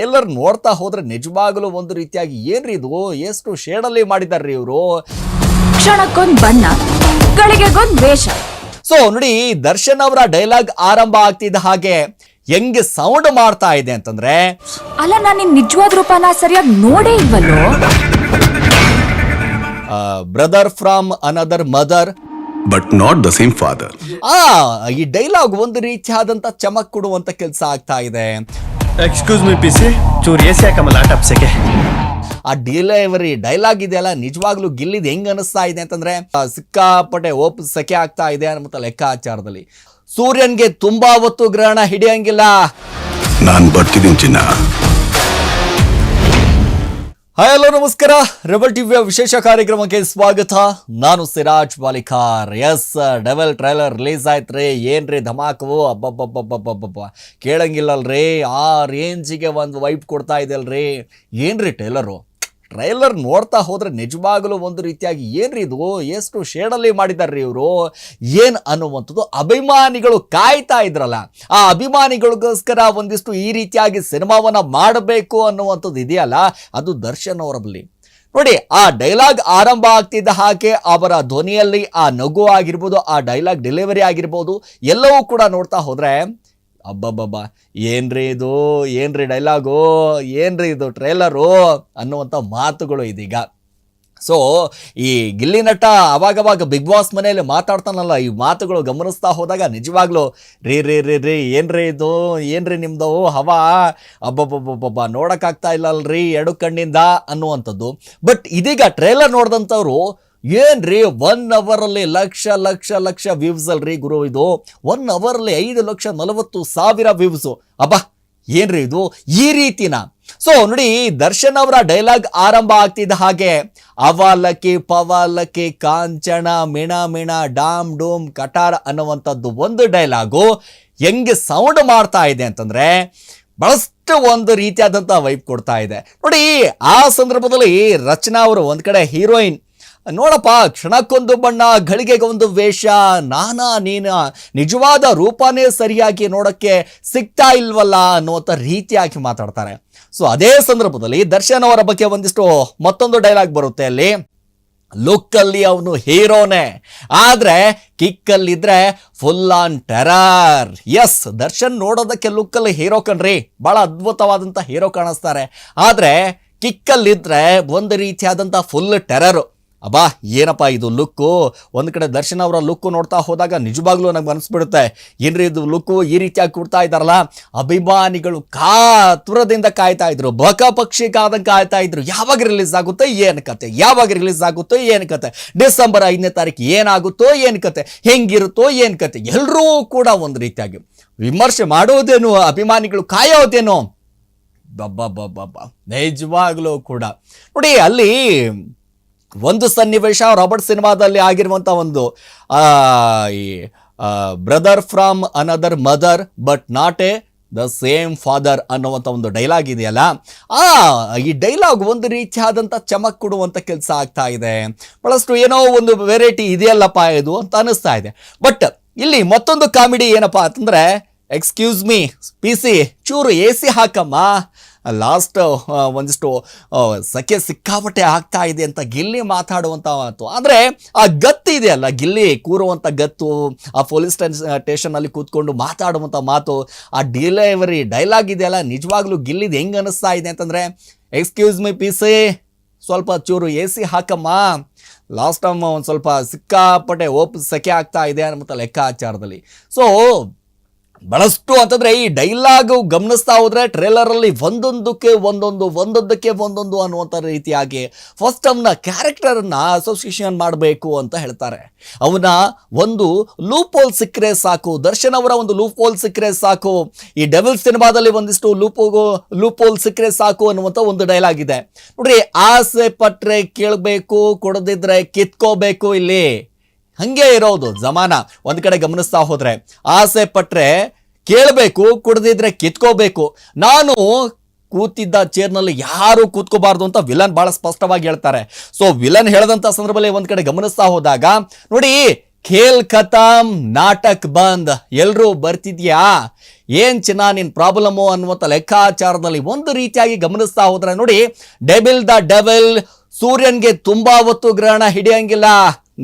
Trailer ನೋಡ್ತಾ ಹೋದ್ರೆ ನಿಜವಾಗಲೂ ಒಂದು ರೀತಿಯಾಗಿ ಏನ್ರಿ ಇದು? ಎಷ್ಟು ಶೇಡಲ್ಲಿ ಮಾಡಿದಾರ್ರಿ ಇವರು? ಕ್ಷಣಕ್ಕೊಂದ್ ಬಣ್ಣ ಗಳಿಗೆಗೊಂದ್ ವೇಷ. ಸೊ ನೋಡಿ ದರ್ಶನ್ ಅವರ ಡೈಲಾಗ್ ಆರಂಭ ಆಗ್ತಿದ್ದ ಹಾಗೆ ಹೆಂಗೆ ಸೌಂಡ್ ಮಾಡ್ತಾ ಇದೆ ಅಂತಂದ್ರೆ ಅಲ್ಲ ನಾನು ನಿನ್ ನಿಜವಾದ ರೂಪನ ಸರಿಯಾಗಿ ನೋಡೇ ಇಲ್ವಲ್ಲೋ? Brother from another mother but not the same father ಆ ಈ ಡೈಲಾಗ್ ಒಂದು ರೀತಿಯಾದಂತ ಚಮಕ್ ಕೊಡುವಂತ ಕೆಲಸ ಆಗ್ತಾ ಇದೆ. ಎಕ್ಸ್ಕ್ಯೂಸ್ ಮಿ ಪಿ ಸಿ ಚೂರು ಎ ಸಿ ಹಾಕಮ್ಮ ಲ್ಯಾಪ್ಟಾಪ್ ಸೆಕೆ ಆ ಡಿಲಿವರಿ ಡೈಲಾಗ್ ಇದೆಯಲ್ಲ ನಿಜವಾಗ್ಲೂ ಗಿಲ್ಲಿದ್ ಹೆಂಗ್ ಅನಿಸ್ತಾ ಇದೆ ಅಂತಂದ್ರೆ ಸಿಕ್ಕಾಪಟ್ಟೆ ಓಪ್ ಸೆಕೆ ಆಗ್ತಾ ಇದೆ ಅನ್ನೋ ಲೆಕ್ಕಾಚಾರದಲ್ಲಿ. ಸೂರ್ಯನ್ಗೆ ತುಂಬಾ ಹೊತ್ತು ಗ್ರಹಣ ಹಿಡಿಯಂಗಿಲ್ಲ. ನಾನ್ ಬರ್ತಿದ್ದೀನಿ ಚಿನ್ನ. ಹಾಯ್ ಹಲೋ ನಮಸ್ಕಾರ. ರೆಬಲ್ ಟಿವಿಯ ವಿಶೇಷ ಕಾರ್ಯಕ್ರಮಕ್ಕೆ ಸ್ವಾಗತ. ನಾನು ಸಿರಾಜ್ ಮಾಲಿಕಾರ್ ಎಸ್ ಡೆವಲ್ ಟ್ರೈಲರ್ ರಿಲೀಸ್ ಆಯ್ತು ರೀ. ಏನ್ರಿ ಧಮಾಕವು? ಅಬ್ಬಬ್ಬಬ್ಬಬ್ಬಬ್ಬಬ್ಬ. ಕೇಳಂಗಿಲ್ಲಲ್ರಿ. ಆ ರೇಂಜಿಗೆ ಒಂದು ವೈಪ್ ಕೊಡ್ತಾ ಇದ್ದಲ್ರಿ ಏನು ಏನ್ರಿ ಟ್ರೈಲರು ಟ್ರೈಲರ್ ನೋಡ್ತಾ ಹೋದರೆ ನಿಜವಾಗಲೂ ಒಂದು ರೀತಿಯಾಗಿ ಏನ್ರಿ ಇದು? ಎಷ್ಟು ಶೇಡಲ್ಲಿ ಮಾಡಿದ್ದಾರೆ ಇವರು? ಏನು ಅನ್ನುವಂಥದ್ದು ಅಭಿಮಾನಿಗಳು ಕಾಯ್ತಾ ಇದ್ರಲ್ಲ. ಆ ಅಭಿಮಾನಿಗಳಿಗೋಸ್ಕರ ಒಂದಿಷ್ಟು ಈ ರೀತಿಯಾಗಿ ಸಿನಿಮಾವನ್ನು ಮಾಡಬೇಕು ಅನ್ನುವಂಥದ್ದು ಇದೆಯಲ್ಲ? ಅದು ದರ್ಶನ್ ಅವರ ನೋಡಿ, ಆ ಡೈಲಾಗ್ ಆರಂಭ ಆಗ್ತಿದ್ದ ಹಾಗೆ ಅವರ ಧ್ವನಿಯಲ್ಲಿ ಆ ನಗು ಆಗಿರ್ಬೋದು, ಆ ಡೈಲಾಗ್ ಡೆಲಿವರಿ ಆಗಿರ್ಬೋದು, ಎಲ್ಲವೂ ಕೂಡ ನೋಡ್ತಾ ಹೋದ್ರೆ ಅಬ್ಬಬ್ಬಬ್ಬ, ಏನ್ರಿ ಇದು? ಏನ್ರಿ ಡೈಲಾಗು ಏನ್ರಿ ಇದು ಟ್ರೇಲರು ಅನ್ನುವಂಥ ಮಾತುಗಳು ಇದೀಗ. ಸೊ ಈ ಗಿಲ್ಲಿ ನಟ ಅವಾಗವಾಗ ಬಿಗ್ ಬಾಸ್ ಮನೆಯಲ್ಲಿ ಮಾತಾಡ್ತಾನಲ್ಲ, ಈ ಮಾತುಗಳು ಗಮನಿಸ್ತಾ ಹೋದಾಗ ನಿಜವಾಗ್ಲೂ, ರೀ ರೀ ರೀ ರೀ, ಏನ್ರಿ ಇದು? ಏನ್ರಿ ನಿಮ್ದು? ಹವಾ? ಅಬ್ಬಬ್ಬಬ್ಬಬ್ಬ ನೋಡೋಕ್ಕಾಗ್ತಾ ಇಲ್ಲ ಅಲ್ರಿ ಎಡು ಕಣ್ಣಿಂದ ಅನ್ನುವಂಥದ್ದು. ಬಟ್ ಇದೀಗ ಟ್ರೇಲರ್ ನೋಡಿದಂಥವ್ರು ಏನ್ರಿ? ಒನ್ ಅವರಲ್ಲಿ ಲಕ್ಷ ಲಕ್ಷ ಲಕ್ಷ ವ್ಯೂಸ್ ಅಲ್ರಿ ಗುರು ಇದು. ಒನ್ ಅವರಲ್ಲಿ ಐದು ಲಕ್ಷ ನಲವತ್ತು ಸಾವಿರ ವ್ಯೂಸು ಅಬ್ಬಾ, ಏನ್ರಿ ಇದು? ಈ ರೀತಿನ? ಸೊ ನೋಡಿ, ದರ್ಶನ್ ಅವರ ಡೈಲಾಗ್ ಆರಂಭ ಆಗ್ತಿದ್ದ ಹಾಗೆ. ಅವಾಲಕಿ ಪವಾಲಕಿ ಕಾಂಚನ ಮಿಣ ಮಿಣ, ಡಾಮ್, ಡೂಮ್, ಕಟಾರ್ ಅನ್ನುವಂಥದ್ದು ಒಂದು ಡೈಲಾಗು ಹೆಂಗೆ ಸೌಂಡ್ ಮಾಡ್ತಾ ಇದೆ ಅಂತಂದ್ರೆ ಬಹಳಷ್ಟು ಒಂದು ರೀತಿಯಾದಂಥ ವೈಪ್ ಕೊಡ್ತಾ ಇದೆ. ನೋಡಿ, ಆ ಸಂದರ್ಭದಲ್ಲಿ ರಚನಾ ಅವರು ಒಂದು ಕಡೆ ಹೀರೋಯಿನ್ ನೋಡಪ್ಪ, ಕ್ಷಣಕ್ಕೊಂದು ಬಣ್ಣ ಗಳಿಗೆಗೊಂದು ವೇಷ, ನಾನಾ ನೀನ, ನಿಜವಾದ ರೂಪನೇ ಸರಿಯಾಗಿ ನೋಡೋಕ್ಕೆ ಸಿಗ್ತಾ ಇಲ್ವಲ್ಲ ಅನ್ನುವಂಥ ರೀತಿಯಾಗಿ ಮಾತಾಡ್ತಾರೆ. ಸೊ ಅದೇ ಸಂದರ್ಭದಲ್ಲಿ ದರ್ಶನ್ ಅವರ ಬಗ್ಗೆ ಒಂದಿಷ್ಟು ಮತ್ತೊಂದು ಡೈಲಾಗ್ ಬರುತ್ತೆ ಅಲ್ಲಿ. ಲುಕ್ಕಲ್ಲಿ ಅವನು ಹೀರೋನೇ. ಆದ್ರೆ ಕಿಕ್ಕಲ್ಲಿದ್ರೆ full on terror S Darshan ನೋಡೋದಕ್ಕೆ ಲುಕ್ಕಲ್ಲಿ ಹೀರೋ ಕಣ್ರಿ. ಬಹಳ ಅದ್ಭುತವಾದಂಥ ಹೀರೋ ಕಾಣಿಸ್ತಾರೆ. ಆದ್ರೆ ಕಿಕ್ಕಲ್ಲಿದ್ದರೆ ಒಂದು ರೀತಿಯಾದಂಥ ಫುಲ್ ಟೆರರು ಅಬ್ಬಾ, ಏನಪ್ಪ ಇದು ಲುಕ್ಕು? ಒಂದು ಕಡೆ ದರ್ಶನ್ ಅವರ ಲುಕ್ಕು ನೋಡ್ತಾ ಹೋದಾಗ ನಿಜವಾಗ್ಲೂ ನನಗೆ ಅನಿಸ್ಬಿಡುತ್ತೆ ಏನ್ರಿ ಇದು ಲುಕ್ಕು? ಈ ರೀತಿಯಾಗಿ ಕೊಡ್ತಾ ಇದ್ದಾರಲ್ಲ? ಅಭಿಮಾನಿಗಳು ಕಾತುರದಿಂದ ಕಾಯ್ತಾ ಇದ್ರು. ಬಕ ಪಕ್ಷಿ ಕಾದಂಗೆ ಕಾಯ್ತಾ ಇದ್ರು. ಯಾವಾಗ ರಿಲೀಸ್ ಆಗುತ್ತೆ ಏನು ಕತೆ? ಯಾವಾಗ ರಿಲೀಸ್ ಆಗುತ್ತೋ ಏನು ಕತೆ? ಡಿಸೆಂಬರ್ ಐದನೇ ತಾರೀಕು ಏನಾಗುತ್ತೋ ಏನು ಕತೆ? ಹೆಂಗಿರುತ್ತೋ ಏನು ಕತೆ? ಎಲ್ಲರೂ ಕೂಡ ಒಂದು ರೀತಿಯಾಗಿ ವಿಮರ್ಶೆ ಮಾಡೋದೇನು? ಅಭಿಮಾನಿಗಳು ಕಾಯೋದೇನೋ? ಬಬ್ಬ ನಿಜವಾಗ್ಲೂ ಕೂಡ. ನೋಡಿ, ಅಲ್ಲಿ ಒಂದು ಸನ್ನಿವೇಶ ರಾಬರ್ಟ್ ಸಿನಿಮಾದಲ್ಲಿ ಆಗಿರುವಂಥ ಒಂದು ಈ brother from another mother but not a the same father ಅನ್ನುವಂಥ ಒಂದು ಡೈಲಾಗ್ ಇದೆಯಲ್ಲ? ಆ, ಈ ಡೈಲಾಗ್ ಒಂದು ರೀತಿಯಾದಂಥ ಚಮಕ್ ಕೊಡುವಂಥ ಕೆಲಸ ಆಗ್ತಾ ಇದೆ. ಬಹಳಷ್ಟು ಏನೋ ಒಂದು ವೆರೈಟಿ ಇದೆಯಲ್ಲಪ್ಪ ಇದು ಅಂತ ಅನಿಸ್ತಾ ಇದೆ. ಬಟ್ ಇಲ್ಲಿ ಮತ್ತೊಂದು ಕಾಮಿಡಿ ಏನಪ್ಪ ಅಂತಂದರೆ ಎಕ್ಸ್ಕ್ಯೂಸ್ ಮೀ ಪಿ ಸಿ ಚೂರು ಎ ಸಿ ಹಾಕಮ್ಮ. ಲಾಸ್ಟ್ ಒಂದಿಷ್ಟು ಸಖೆ ಸಿಕ್ಕಾಪಟ್ಟೆ ಆಗ್ತಾ ಇದೆ ಅಂತ ಗಿಲ್ಲಿ ಮಾತಾಡುವಂಥ ಮಾತು. ಆದರೆ ಆ ಗತ್ತು ಇದೆಯಲ್ಲ, ಗಿಲ್ಲಿ ಕೂರುವಂಥ ಗತ್ತು, ಆ ಪೊಲೀಸ್ ಸ್ಟೇಷನಲ್ಲಿ ಕೂತ್ಕೊಂಡು ಮಾತಾಡುವಂಥ ಮಾತು, ಆ ಡಿಲೆವರಿ ಡೈಲಾಗ್ ಇದೆಯಲ್ಲ, ನಿಜವಾಗ್ಲೂ ಗಿಲ್ಲಿದು ಹೆಂಗೆ ಅನಿಸ್ತಾ ಇದೆ ಅಂತಂದರೆ ಎಕ್ಸ್ಕ್ಯೂಸ್ ಮೈ ಪೀಸಿ ಸ್ವಲ್ಪ ಚೂರು ಎ ಸಿ ಹಾಕಮ್ಮ. ಲಾಸ್ಟ್ ಟೈಮ್ ಒಂದು ಸ್ವಲ್ಪ ಸಿಕ್ಕಾಪಟ್ಟೆ ಓಪ್ ಸೆಕೆ ಆಗ್ತಾ ಇದೆ ಅನ್ನೋ ಲೆಕ್ಕಾಚಾರದಲ್ಲಿ. ಸೊ ಬಹಳಷ್ಟು ಅಂತಂದ್ರೆ ಈ ಡೈಲಾಗ್ ಗಮನಿಸ್ತಾ ಹೋದ್ರೆ ಟ್ರೇಲರ್ ಅಲ್ಲಿ ಒಂದೊಂದಕ್ಕೆ ಒಂದೊಂದು ಒಂದೊಂದಕ್ಕೆ ಒಂದೊಂದು ಅನ್ನುವಂಥ ರೀತಿಯಾಗಿ ಫಸ್ಟ್ ಅವನ ಕ್ಯಾರೆಕ್ಟರ್ನ ಅಸೋಸಿಯೇಷನ್ ಮಾಡಬೇಕು ಅಂತ ಹೇಳ್ತಾರೆ. ಅವನ ಒಂದು ಲೂಪ್ ಹೋಲ್ ಸಿಕ್ಕರೆ ಸಾಕು, ದರ್ಶನ್ ಅವರ ಒಂದು ಲೂಪ್ ಹೋಲ್ ಸಿಕ್ಕರೆ ಸಾಕು, ಈ ಡಬಲ್ ಸಿನಿಮಾದಲ್ಲಿ ಒಂದಿಷ್ಟು ಲೂಪ್ ಲೂಪ್ ಹೋಲ್ ಸಿಕ್ಕರೆ ಸಾಕು ಅನ್ನುವಂಥ ಒಂದು ಡೈಲಾಗ್ ಇದೆ. ನೋಡ್ರಿ, ಆಸೆ ಪಟ್ರೆ ಕೇಳಬೇಕು, ಕೊಡದಿದ್ರೆ ಕಿತ್ಕೋಬೇಕು ಇಲ್ಲಿ. ಹಂಗೆ ಇರೋದು, ಜಮಾನ. ಒಂದ್ ಕಡೆ ಗಮನಿಸ್ತಾ ಹೋದ್ರೆ, ಆಸೆ ಪಟ್ರೆ ಕೇಳಬೇಕು, ಕುಡ್ದಿದ್ರೆ ಕಿತ್ಕೋಬೇಕು. ನಾನು ಕೂತಿದ್ದ ಚೇರ್ನಲ್ಲಿ ಯಾರು ಕೂತ್ಕೋಬಾರ್ದು ಅಂತ ವಿಲನ್ ಬಹಳ ಸ್ಪಷ್ಟವಾಗಿ ಹೇಳ್ತಾರೆ. ಸೊ ವಿಲನ್ ಹೇಳದಂತ ಸಂದರ್ಭದಲ್ಲಿ ಒಂದ್ ಕಡೆ ಗಮನಿಸ್ತಾ ಹೋದಾಗ, ನೋಡಿ, ಖೇಲ್ ಖತಮ್ ನಾಟಕ್ ಬಂದ್. ಎಲ್ರೂ ಬರ್ತಿದ್ಯಾ? ಏನ್ ಚಿನ್ನ, ನಿನ್ ಪ್ರಾಬ್ಲಮ್ಮು ಅನ್ನುವಂಥ ಲೆಕ್ಕಾಚಾರದಲ್ಲಿ ಒಂದು ರೀತಿಯಾಗಿ ಗಮನಿಸ್ತಾ ಹೋದ್ರೆ ನೋಡಿ ಡೆಬಿಲ್ ದ ಡೆವಿಲ್ ಸೂರ್ಯನ್ಗೆ ತುಂಬಾ ಹೊತ್ತು ಗ್ರಹಣ ಹಿಡಿಯಂಗಿಲ್ಲ.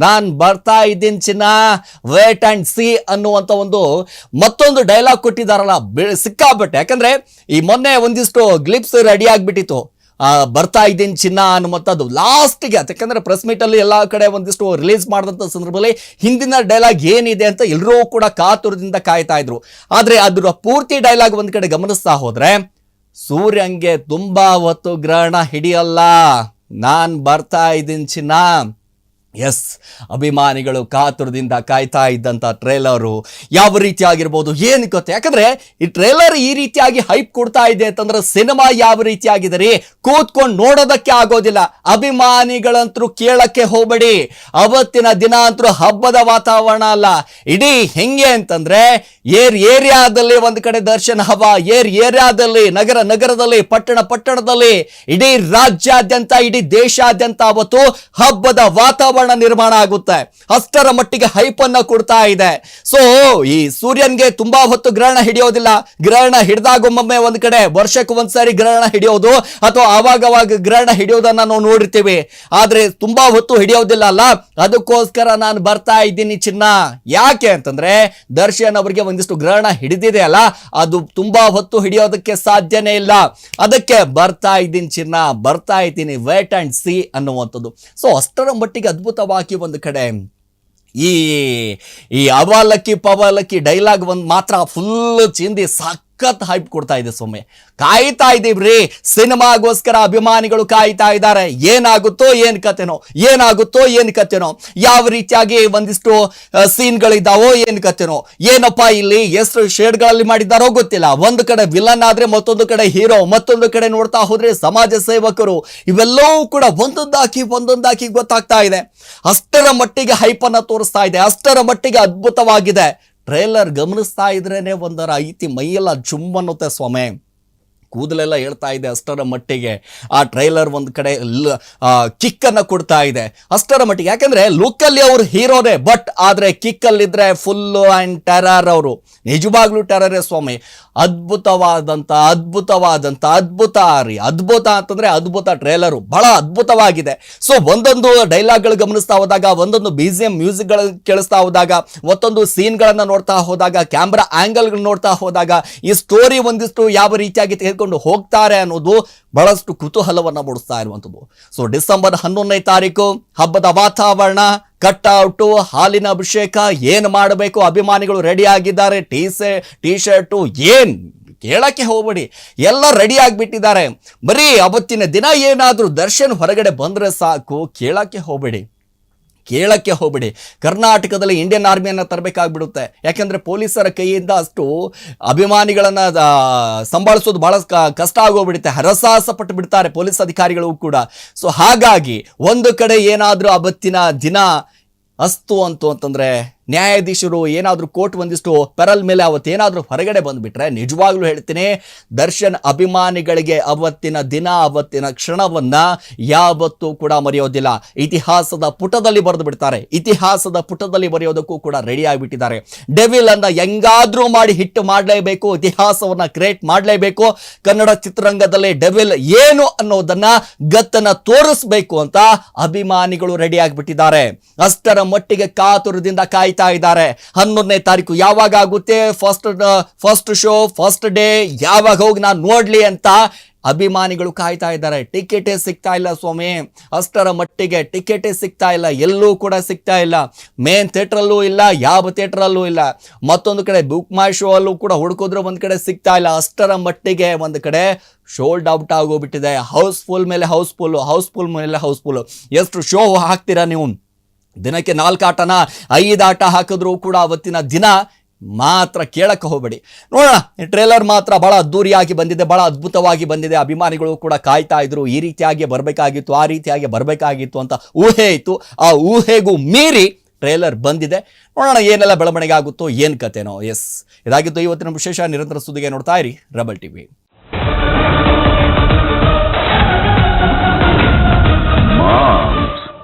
ನಾನ್ ಬರ್ತಾ ಇದ್ದೀನಿ ಚಿನ್ನ ವೇಟ್ ಅಂಡ್ ಸಿ ಅನ್ನುವಂಥ ಒಂದು ಮತ್ತೊಂದು ಡೈಲಾಗ್ ಕೊಟ್ಟಿದ್ದಾರಲ್ಲ ಸಿಕ್ಕಾಪಟ್ಟೆ. ಯಾಕಂದ್ರೆ ಈ ಮೊನ್ನೆ ಒಂದಿಷ್ಟು ಗ್ಲಿಪ್ಸ್ ರೆಡಿ ಆಗ್ಬಿಟ್ಟಿತ್ತು. ಬರ್ತಾ ಇದ್ದೀನಿ ಚಿನ್ನ ಅನ್ನುವಂಥದ್ದು. ಲಾಸ್ಟಿಗೆ, ಯಾಕಂದರೆ ಪ್ರೆಸ್ ಮೀಟಲ್ಲಿ ಎಲ್ಲ ಕಡೆ ಒಂದಿಷ್ಟು ರಿಲೀಸ್ ಮಾಡಿದಂಥ ಸಂದರ್ಭದಲ್ಲಿ ಹಿಂದಿನ ಡೈಲಾಗ್ ಏನಿದೆ ಅಂತ ಎಲ್ಲರೂ ಕೂಡ ಕಾತುರದಿಂದ ಕಾಯ್ತಾ ಇದ್ರು. ಆದರೆ ಅದರ ಪೂರ್ತಿ ಡೈಲಾಗ್ ಒಂದು ಕಡೆ ಗಮನಿಸ್ತಾ ಹೋದರೆ, ಸೂರ್ಯಂಗೆ ತುಂಬಾ ಹೊತ್ತು ಗ್ರಹಣ ಹಿಡಿಯಲ್ಲ. ನಾನು ಬರ್ತಾ ಇದ್ದೀನಿ ಚಿನ್ನ. ಎಸ್ ಅಭಿಮಾನಿಗಳು ಕಾತುರದಿಂದ ಕಾಯ್ತಾ ಇದ್ದಂಥ ಟ್ರೇಲರು ಯಾವ ರೀತಿ ಆಗಿರ್ಬೋದು ಏನು ಗೊತ್ತೆ? ಯಾಕಂದ್ರೆ ಈ ಟ್ರೇಲರ್ ಈ ರೀತಿಯಾಗಿ ಹೈಪ್ ಕೊಡ್ತಾ ಇದೆ ಅಂತಂದ್ರೆ ಸಿನಿಮಾ ಯಾವ ರೀತಿಯಾಗಿದೆ ರೀ? ಕೂತ್ಕೊಂಡು ನೋಡೋದಕ್ಕೆ ಆಗೋದಿಲ್ಲ. ಅಭಿಮಾನಿಗಳಂತರೂ ಕೇಳಕ್ಕೆ ಹೋಗಬೇಡಿ. ಅವತ್ತಿನ ದಿನ ಅಂತರೂ ಹಬ್ಬದ ವಾತಾವರಣ ಅಲ್ಲ. ಇಡೀ ಹೆಂಗೆ ಅಂತಂದ್ರೆ ಏರ್ ಏರಿಯಾದಲ್ಲಿ ಒಂದು ಕಡೆ ದರ್ಶನ ಹಬ್ಬ, ಏರ್ ಏರಿಯಾದಲ್ಲಿ, ನಗರ ನಗರದಲ್ಲಿ, ಪಟ್ಟಣ ಪಟ್ಟಣದಲ್ಲಿ, ಇಡೀ ರಾಜ್ಯಾದ್ಯಂತ, ಇಡೀ ದೇಶಾದ್ಯಂತ ಅವತ್ತು ಹಬ್ಬದ ವಾತಾವರಣ ನಿರ್ಮಾಣ ಆಗುತ್ತೆ. ಅಷ್ಟರ ಮಟ್ಟಿಗೆ ಹೈಪ್ ಅನ್ನ ಕೊಡ್ತಾ ಇದೆ. ಸೊ ಈ ಸೂರ್ಯನ್ಗೆ ತುಂಬಾ ಹೊತ್ತು ಗ್ರಹಣ ಹಿಡಿಯೋದಿಲ್ಲ. ಗ್ರಹಣ ಹಿಡಿದಾಗ ಒಮ್ಮೊಮ್ಮೆ ಒಂದ್ ಕಡೆ ವರ್ಷಕ್ಕೆ ಒಂದ್ಸಾರಿ ಗ್ರಹಣ ಹಿಡಿಯೋದು ಅಥವಾ ಆವಾಗವಾಗ ಗ್ರಹಣ ಹಿಡಿಯೋದನ್ನ ನಾವು ನೋಡಿರ್ತೀವಿ. ಆದ್ರೆ ತುಂಬಾ ಹೊತ್ತು ಹಿಡಿಯೋದಿಲ್ಲ ಅಲ್ಲ? ಅದಕ್ಕೋಸ್ಕರ ನಾನು ಬರ್ತಾ ಇದ್ದೀನಿ ಚಿನ್ನ. ಯಾಕೆ ಅಂತಂದ್ರೆ ದರ್ಶನ್ ಅವರಿಗೆ ಒಂದಿಷ್ಟು ಗ್ರಹಣ ಹಿಡಿದಿದೆ ಅಲ್ಲ? ಅದು ತುಂಬಾ ಹೊತ್ತು ಹಿಡಿಯೋದಕ್ಕೆ ಸಾಧ್ಯನೇ ಇಲ್ಲ. ಅದಕ್ಕೆ ಬರ್ತಾ ಇದ್ದೀನಿ ಚಿನ್ನ. ಬರ್ತಾ ಇದ್ದೀನಿ ವೇಟ್ ಅಂಡ್ ಸಿ ಅನ್ನುವಂಥದ್ದು. ಸೊ ಅಷ್ಟರ ಮಟ್ಟಿಗೆ ಅದ್ಭುತವಾಗಿ ಒಂದು ಕಡೆ. ಈ ಈ ಅವಲಕ್ಕಿ ಪವಲಕ್ಕಿ ಡೈಲಾಗ್ ಒಂದು ಮಾತ್ರ ಫುಲ್ ಚಿಂದಿ ಸಖತ್ ಹೈಪ್ ಕೊಡ್ತಾ ಇದೆ ಸೊಮ್ಮೆ ಕಾಯ್ತಾ ಇದ್ದೀವ್ರಿ ಸಿನಿಮಾಗೋಸ್ಕರ ಅಭಿಮಾನಿಗಳು ಕಾಯ್ತಾ ಇದ್ದಾರೆ. ಏನಾಗುತ್ತೋ ಏನ್ ಕತೆನೋ, ಏನಾಗುತ್ತೋ ಏನ್ ಕತೆನೋ, ಯಾವ ರೀತಿಯಾಗಿ ಒಂದಿಷ್ಟು ಸೀನ್ಗಳಿದ್ದಾವೋ ಏನ್ ಕತೆನೋ, ಏನಪ್ಪ ಇಲ್ಲಿ ಎಷ್ಟು ಶೇಡ್ಗಳಲ್ಲಿ ಮಾಡಿದ್ದಾರೋ ಗೊತ್ತಿಲ್ಲ. ಒಂದು ಕಡೆ ವಿಲನ್ ಆದ್ರೆ ಮತ್ತೊಂದು ಕಡೆ ಹೀರೋ ಮತ್ತೊಂದು ಕಡೆ ನೋಡ್ತಾ ಹೋದ್ರೆ ಸಮಾಜ ಸೇವಕರು, ಇವೆಲ್ಲವೂ ಕೂಡ ಒಂದೊಂದಾಕಿ ಒಂದೊಂದಾಕಿ ಗೊತ್ತಾಗ್ತಾ ಇದೆ. ಅಷ್ಟರ ಮಟ್ಟಿಗೆ ಹೈಪನ್ನ ತೋರಿಸ್ತಾ ಇದೆ. ಅಷ್ಟರ ಮಟ್ಟಿಗೆ ಅದ್ಭುತವಾಗಿದೆ. ಟ್ರೇಲರ್ ಗಮನಿಸ್ತಾ ಇದ್ರೇ ಒಂದರ ಐತಿ ಮೈಯೆಲ್ಲ ಜುಮ್ ಅನ್ನುತ್ತೆ ಸ್ವಾಮಿ. ಕೂದಲೆಲ್ಲ ಹೇಳ್ತಾ ಇದೆ ಅಷ್ಟರ ಮಟ್ಟಿಗೆ. ಆ ಟ್ರೈಲರ್ ಒಂದು ಕಡೆ ಕಿಕ್ಕನ್ನು ಕೊಡ್ತಾ ಇದೆ. ಅಷ್ಟರ ಮಟ್ಟಿಗೆ. ಯಾಕಂದ್ರೆ ಲುಕ್ಕಲ್ಲಿ ಅವರು ಹೀರೋನೇ, ಬಟ್ ಆದರೆ ಕಿಕ್ಕಲ್ಲಿದ್ದರೆ ಫುಲ್ಲು ಆ್ಯಂಡ್ ಟೆರರ್ ಅವರು. ನಿಜವಾಗ್ಲೂ ಟೆರರೇ ಸ್ವಾಮಿ. ಅದ್ಭುತವಾದಂಥ ಅದ್ಭುತವಾದಂಥ ಅದ್ಭುತ ರೀ. ಅದ್ಭುತ ಅಂತಂದರೆ ಅದ್ಭುತ ಟ್ರೇಲರು. ಬಹಳ ಅದ್ಭುತವಾಗಿದೆ. ಸೊ, ಒಂದೊಂದು ಡೈಲಾಗ್ಗಳು ಗಮನಿಸ್ತಾ ಹೋದಾಗ, ಒಂದೊಂದು ಬಿ ಜಿ ಎಂ ಮ್ಯೂಸಿಕ್ಗಳು ಕೇಳಿಸ್ತಾ ಹೋದಾಗ, ಮತ್ತೊಂದು ಸೀನ್ಗಳನ್ನು ನೋಡ್ತಾ ಹೋದಾಗ, ಕ್ಯಾಮ್ರಾ ಆ್ಯಂಗಲ್ಗಳು ನೋಡ್ತಾ ಹೋದಾಗ, ಈ ಸ್ಟೋರಿ ಒಂದಿಷ್ಟು ಯಾವ ರೀತಿಯಾಗಿ ತೆಗೆದುಕೊಂಡು ಹೋಗ್ತಾರೆ ಅನ್ನೋದು ಬಹಳಷ್ಟು ಕುತೂಹಲವನ್ನು ಮೂಡಿಸ್ತಾ ಇರುವಂಥದ್ದು. ಸೊ, ಡಿಸೆಂಬರ್ ಹನ್ನೊಂದನೇ ತಾರೀಕು, ಹಬ್ಬದ ವಾತಾವರಣ ಕಟ್ಔಟು ಹಾಲಿನ ಅಭಿಷೇಕ, ಏನು ಮಾಡಬೇಕು, ಅಭಿಮಾನಿಗಳು ರೆಡಿ ಆಗಿದ್ದಾರೆ, ಟೀ ಸೆ, ಟೀ ಶರ್ಟು, ಏನು? ಕೇಳಕ್ಕೆ ಹೋಗಬೇಡಿ. ಎಲ್ಲ ರೆಡಿ ಆಗಿಬಿಟ್ಟಿದ್ದಾರೆ. ಬರೀ ಅವತ್ತಿನ ದಿನ ಏನಾದರೂ ದರ್ಶನ್ ಹೊರಗಡೆ ಬಂದರೆ ಸಾಕು, ಕೇಳಕ್ಕೆ ಹೋಗ್ಬೇಡಿ. ಕೇಳಕ್ಕೆ ಹೋಗ್ಬಿಡಿ. ಕರ್ನಾಟಕದಲ್ಲಿ ಇಂಡಿಯನ್ ಆರ್ಮಿಯನ್ನು ತರಬೇಕಾಗ್ಬಿಡುತ್ತೆ. ಯಾಕೆಂದರೆ ಪೊಲೀಸರ ಕೈಯಿಂದ ಅಷ್ಟು ಅಭಿಮಾನಿಗಳನ್ನು ಸಂಭಾಳಿಸೋದು ಭಾಳ ಕಷ್ಟ ಆಗೋಗ್ಬಿಡುತ್ತೆ. ಹರಸಾಹಸ ಪಟ್ಟು ಬಿಡ್ತಾರೆ ಪೊಲೀಸ್ ಅಧಿಕಾರಿಗಳು ಕೂಡ. ಸೊ ಹಾಗಾಗಿ ಒಂದು ಕಡೆ ಏನಾದರೂ ಅವತ್ತಿನ ದಿನ ಅಸ್ತು ಅಂತು ಅಂತಂದ್ರೆ ನ್ಯಾಯಾಧೀಶರು ಏನಾದರೂ ಕೋರ್ಟ್ ಒಂದಿಷ್ಟು ಪೆರಲ್ ಮೇಲೆ ಅವತ್ತೇನಾದರೂ ಹೊರಗಡೆ ಬಂದುಬಿಟ್ರೆ ನಿಜವಾಗ್ಲೂ ಹೇಳ್ತೀನಿ, ದರ್ಶನ್ ಅಭಿಮಾನಿಗಳಿಗೆ ಅವತ್ತಿನ ದಿನ, ಅವತ್ತಿನ ಕ್ಷಣವನ್ನು ಯಾವತ್ತೂ ಕೂಡ ಮರೆಯೋದಿಲ್ಲ. ಇತಿಹಾಸದ ಪುಟದಲ್ಲಿ ಬರೆದು ಬಿಡ್ತಾರೆ ಇತಿಹಾಸದ ಪುಟದಲ್ಲಿ ಬರೆಯೋದಕ್ಕೂ ಕೂಡ ರೆಡಿ ಆಗಿಬಿಟ್ಟಿದ್ದಾರೆ. ಡೆವಿಲ್ ಅನ್ನ ಹೆಂಗಾದ್ರೂ ಮಾಡಿ ಹಿಟ್ ಮಾಡಲೇಬೇಕು, ಇತಿಹಾಸವನ್ನು ಕ್ರಿಯೇಟ್ ಮಾಡಲೇಬೇಕು. ಕನ್ನಡ ಚಿತ್ರರಂಗದಲ್ಲಿ ಡೆವಿಲ್ ಏನು ಅನ್ನೋದನ್ನ ಗತ್ತನ್ನು ತೋರಿಸ್ಬೇಕು ಅಂತ ಅಭಿಮಾನಿಗಳು ರೆಡಿ ಆಗಿಬಿಟ್ಟಿದ್ದಾರೆ. ಅಷ್ಟರ ಮಟ್ಟಿಗೆ ಕಾತುರದಿಂದ ಕಾಯ್ತಾ ಇದ್ದಾರೆ. ಹನ್ನೊಂದನೇ ತಾರೀಕು ಯಾವಾಗ ಆಗುತ್ತೆ? First first show first day ಯಾವಾಗ ಹೋಗಿ ನಾನು ನೋಡ್ಲಿ ಅಂತ ಅಭಿಮಾನಿಗಳು ಕಾಯ್ತಾ ಇದ್ದಾರೆ. ಟಿಕೆಟೇ ಸಿಗ್ತಾ ಇಲ್ಲ ಸ್ವಾಮಿ. ಅಷ್ಟರ ಮಟ್ಟಿಗೆ ಟಿಕೆಟೇ ಸಿಗ್ತಾ ಇಲ್ಲ. ಎಲ್ಲೂ ಕೂಡ ಸಿಗ್ತಾ ಇಲ್ಲ. ಮೇನ್ ಥಿಯೇಟ್ರಲ್ಲೂ ಇಲ್ಲ, ಯಾವ ಥಿಯೇಟ್ರಲ್ಲೂ ಇಲ್ಲ. ಮತ್ತೊಂದು ಕಡೆ ಬುಕ್ ಮೈ ಶೋ ಅಲ್ಲೂ ಕೂಡ ಹುಡುಕಿದ್ರು ಒಂದು ಕಡೆ ಸಿಗ್ತಾ ಇಲ್ಲ. ಅಷ್ಟರ ಮಟ್ಟಿಗೆ ಒಂದು ಕಡೆ ಶೋಲ್ಡ್ ಔಟ್ ಆಗೋಗ್ಬಿಟ್ಟಿದೆ. ಹೌಸ್ಫುಲ್ ಮೇಲೆ ಹೌಸ್ಫುಲ್ಲು ಹೌಸ್ಫುಲ್ ಮೇಲೆ ಹೌಸ್ಫುಲ್ಲು ಎಷ್ಟು ಶೋ ಹಾಕ್ತೀರಾ ನೀವು? ದಿನಕ್ಕೆ ನಾಲ್ಕು ಆಟನ, ಐದು ಆಟ ಹಾಕಿದ್ರು ಕೂಡ ಅವತ್ತಿನ ದಿನ ಮಾತ್ರ ಕೇಳಕ್ಕೆ ಹೋಗಬೇಡಿ. ನೋಡೋಣ ಟ್ರೇಲರ್ ಮಾತ್ರ ಬಹಳ ಅದ್ದೂರಿಯಾಗಿ ಬಂದಿದೆ, ಬಹಳ ಅದ್ಭುತವಾಗಿ ಬಂದಿದೆ. ಅಭಿಮಾನಿಗಳು ಕೂಡ ಕಾಯ್ತಾ ಇದ್ರು, ಈ ರೀತಿಯಾಗಿ ಬರಬೇಕಾಗಿತ್ತು, ಆ ರೀತಿಯಾಗಿ ಬರಬೇಕಾಗಿತ್ತು ಅಂತ ಊಹೆ ಇತ್ತು. ಆ ಊಹೆಗೂ ಮೀರಿ ಟ್ರೇಲರ್ ಬಂದಿದೆ. ನೋಡೋಣ ಏನೆಲ್ಲ ಬೆಳವಣಿಗೆ ಆಗುತ್ತೋ, ಏನು ಕತೆನೋ. ಎಸ್ ಇದಾಗಿತ್ತು ಇವತ್ತಿನ ವಿಶೇಷ, ನಿರಂತರ ಸುದ್ದಿಗೆ ನೋಡ್ತಾ ಇರಿ ರಬಲ್ ಟಿವಿ